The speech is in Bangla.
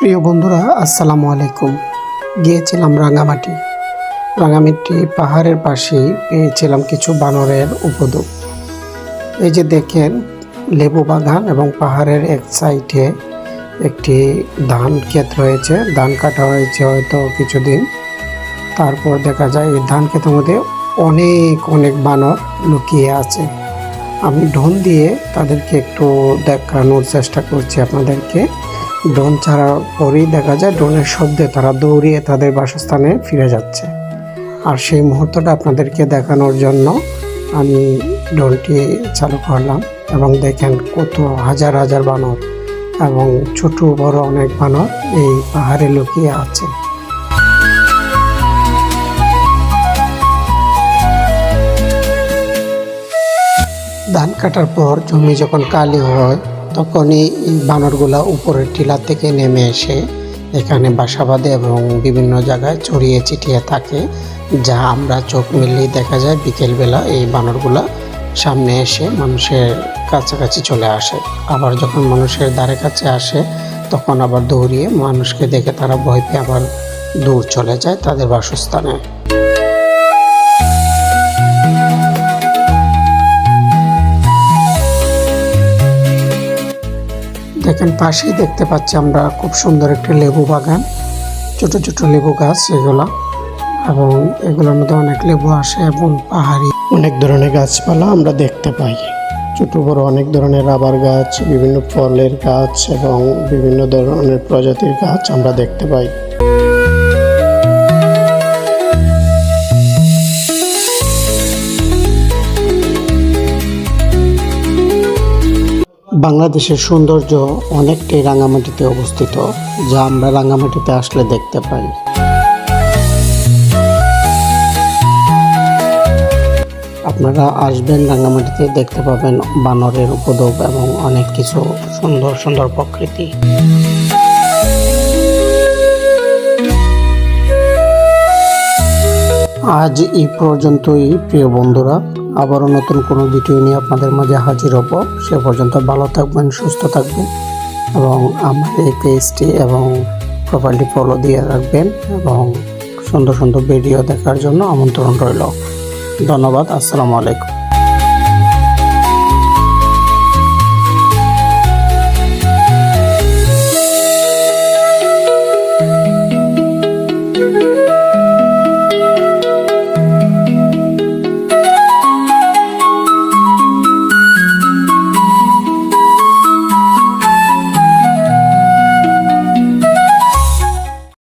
প্রিয় বন্ধুরা, আসসালামু আলাইকুম। গিয়েছিলাম রাঙামাটি। রাঙামাটি পাহাড়ের পাশেই পেয়েছিলাম কিছু বানরের উপদ্রব এই যে দেখেন, লেবু বাগান এবং পাহাড়ের এক সাইডে একটি ধান ক্ষেত রয়েছে। ধান কাটা হয়েছে হয়তো কিছুদিন। তারপর দেখা যায়, এই ধান ক্ষেতের মধ্যে অনেক অনেক বানর লুকিয়ে আছে। আমি ড্রোন দিয়ে তাদেরকে একটু দেখানোর চেষ্টা করছি আপনাদেরকে। ড্রোন ছাড়ার পরেই দেখা যায় ড্রোনের শব্দে তারা দৌড়িয়ে তাদের বাসস্থানে ফিরে যাচ্ছে। আর সেই মুহূর্তটা আপনাদেরকে দেখানোর জন্য আমি ড্রোনটি চালু করলাম এবং দেখেন কত হাজার হাজার বানর এবং ছোট বড় অনেক বানর এই পাহাড়ে লুকিয়ে আছে। ধান কাটার পর জমি যখন কালি হয় তখনই বানরগুলা উপরের টিলা থেকে নেমে এসে এখানে বাসা বাঁধে এবং বিভিন্ন জায়গায় ছড়িয়ে ছিটিয়ে থাকে, যা আমরা চোখ মিলিয়ে দেখা যায় বিকেলবেলা এই বানরগুলা সামনে এসে মানুষের কাছাকাছি চলে আসে। আবার যখন মানুষের ধারে কাছে আসে, তখন আবার দৌড়িয়ে মানুষকে দেখে তারা ভয় পেয়ে আবার দূর চলে যায় তাদের বাসস্থানে। দেখেন, পাশেই দেখতে পাচ্ছি আমরা খুব সুন্দর একটি লেবু বাগান। ছোট ছোট লেবু গাছ এগুলো। এবং এগুলোর মধ্যে অনেক লেবু আসে এবং পাহাড়ি অনেক ধরনের গাছপালা আমরা দেখতে পাই। ছোট, বড় অনেক ধরনের রাবার গাছ, বিভিন্ন ফলের গাছ এবং বিভিন্ন ধরনের প্রজাতির গাছ আমরা দেখতে পাই। বাংলাদেশের সৌন্দর্য অনেকটাই রাঙামাটিতে অবস্থিত, যা আমরা রাঙামাটিতে আসলে দেখতে পাই। আপনারা আসবেন রাঙামাটিতে, দেখতে পাবেন বানরের উপদ্রব এবং অনেক কিছু সুন্দর সুন্দর প্রকৃতি। আজ এই পর্যন্তই, প্রিয় বন্ধুরা। আবারও নতুন কোনো ভিডিও নিয়ে আপনাদের মাঝে হাজির হব। সে পর্যন্ত ভালো থাকবেন, সুস্থ থাকবেন এবং আমার এই পেজটি এবং প্রোফাইলটি ফলো দিয়ে রাখবেন এবং সুন্দর সুন্দর ভিডিও দেখার জন্য আমন্ত্রণ রইল। ধন্যবাদ, আসসালামু আলাইকুম।